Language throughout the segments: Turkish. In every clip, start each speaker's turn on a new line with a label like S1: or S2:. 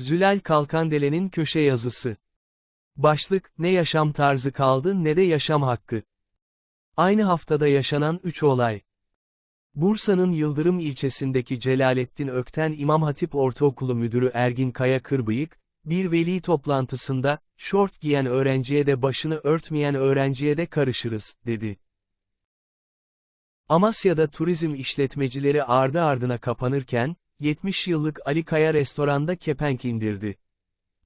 S1: Zülal Kalkandele'nin köşe yazısı. Başlık, ne yaşam tarzı kaldı ne de yaşam hakkı. Aynı haftada yaşanan 3 olay. Bursa'nın Yıldırım ilçesindeki Celalettin Ökten İmam Hatip Ortaokulu Müdürü Ergin Kaya Kırbıyık, bir veli toplantısında, şort giyen öğrenciye de başını örtmeyen öğrenciye de karışırız, dedi. Amasya'da turizm işletmecileri ardı ardına kapanırken, 70 yıllık Ali Kaya restoranda kepenk indirdi.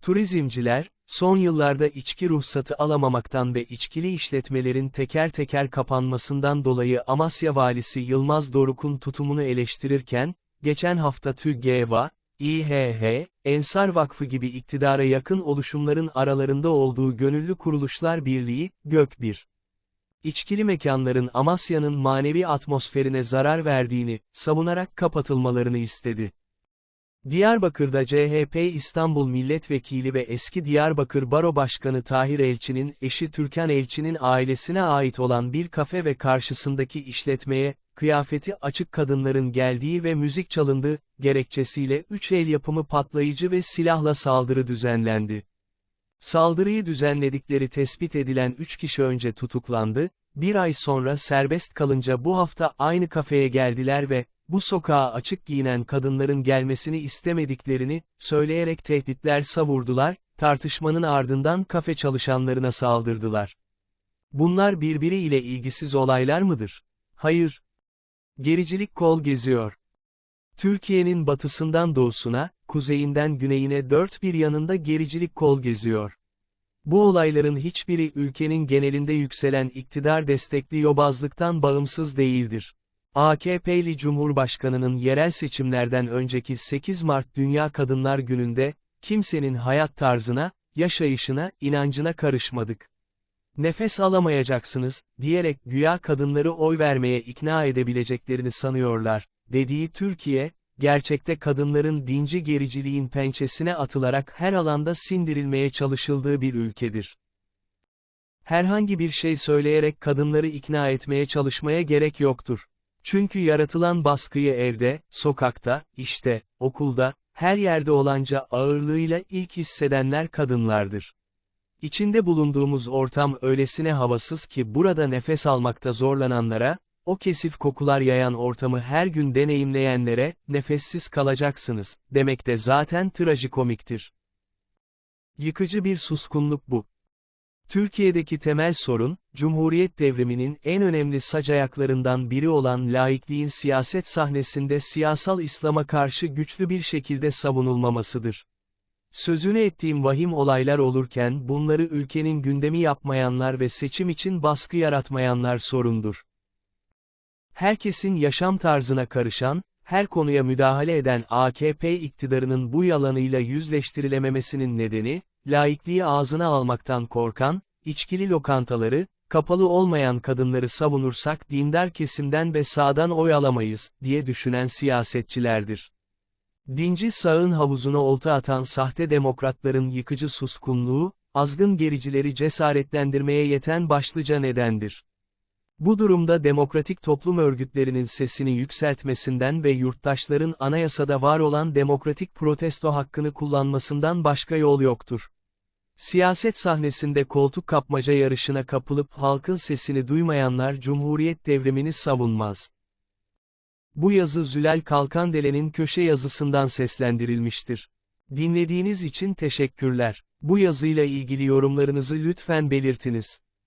S1: Turizmciler, son yıllarda içki ruhsatı alamamaktan ve içkili işletmelerin teker teker kapanmasından dolayı Amasya Valisi Yılmaz Doruk'un tutumunu eleştirirken, geçen hafta TÜGEVA, İHH, Ensar Vakfı gibi iktidara yakın oluşumların aralarında olduğu Gönüllü Kuruluşlar Birliği, GÖK1. İçkili mekanların Amasya'nın manevi atmosferine zarar verdiğini, savunarak kapatılmalarını istedi. Diyarbakır'da CHP İstanbul Milletvekili ve eski Diyarbakır Baro Başkanı Tahir Elçi'nin eşi Türkan Elçi'nin ailesine ait olan bir kafe ve karşısındaki işletmeye, kıyafeti açık kadınların geldiği ve müzik çalındığı, gerekçesiyle 3 el yapımı patlayıcı ve silahla saldırı düzenlendi. Saldırıyı düzenledikleri tespit edilen 3 kişi önce tutuklandı, bir ay sonra serbest kalınca bu hafta aynı kafeye geldiler ve, bu sokağa açık giyinen kadınların gelmesini istemediklerini, söyleyerek tehditler savurdular, tartışmanın ardından kafe çalışanlarına saldırdılar. Bunlar birbiriyle ilgisiz olaylar mıdır? Hayır. Gericilik kol geziyor. Türkiye'nin batısından doğusuna, kuzeyinden güneyine dört bir yanında gericilik kol geziyor. Bu olayların hiçbiri ülkenin genelinde yükselen iktidar destekli yobazlıktan bağımsız değildir. AKP'li Cumhurbaşkanının yerel seçimlerden önceki 8 Mart Dünya Kadınlar Günü'nde, kimsenin hayat tarzına, yaşayışına, inancına karışmadık. Nefes alamayacaksınız, diyerek güya kadınları oy vermeye ikna edebileceklerini sanıyorlar, dediği Türkiye, gerçekte kadınların dinci gericiliğin pençesine atılarak her alanda sindirilmeye çalışıldığı bir ülkedir. Herhangi bir şey söyleyerek kadınları ikna etmeye çalışmaya gerek yoktur. Çünkü yaratılan baskıyı evde, sokakta, işte, okulda, her yerde olanca ağırlığıyla ilk hissedenler kadınlardır. İçinde bulunduğumuz ortam öylesine havasız ki burada nefes almakta zorlananlara, o kesif kokular yayan ortamı her gün deneyimleyenlere, nefessiz kalacaksınız, demek de zaten trajikomiktir. Yıkıcı bir suskunluk bu. Türkiye'deki temel sorun, Cumhuriyet devriminin en önemli sac ayaklarından biri olan laikliğin siyaset sahnesinde siyasal İslam'a karşı güçlü bir şekilde savunulmamasıdır. Sözünü ettiğim vahim olaylar olurken bunları ülkenin gündemi yapmayanlar ve seçim için baskı yaratmayanlar sorundur. Herkesin yaşam tarzına karışan, her konuya müdahale eden AKP iktidarının bu yalanıyla yüzleştirilememesinin nedeni, laikliği ağzına almaktan korkan, içkili lokantaları, kapalı olmayan kadınları savunursak dindar kesimden ve sağdan oy alamayız, diye düşünen siyasetçilerdir. Dinci sağın havuzuna olta atan sahte demokratların yıkıcı suskunluğu, azgın gericileri cesaretlendirmeye yeten başlıca nedendir. Bu durumda demokratik toplum örgütlerinin sesini yükseltmesinden ve yurttaşların anayasada var olan demokratik protesto hakkını kullanmasından başka yol yoktur. Siyaset sahnesinde koltuk kapmaca yarışına kapılıp halkın sesini duymayanlar Cumhuriyet devrimini savunmaz. Bu yazı Zülal Kalkandele'nin köşe yazısından seslendirilmiştir. Dinlediğiniz için teşekkürler. Bu yazıyla ilgili yorumlarınızı lütfen belirtiniz.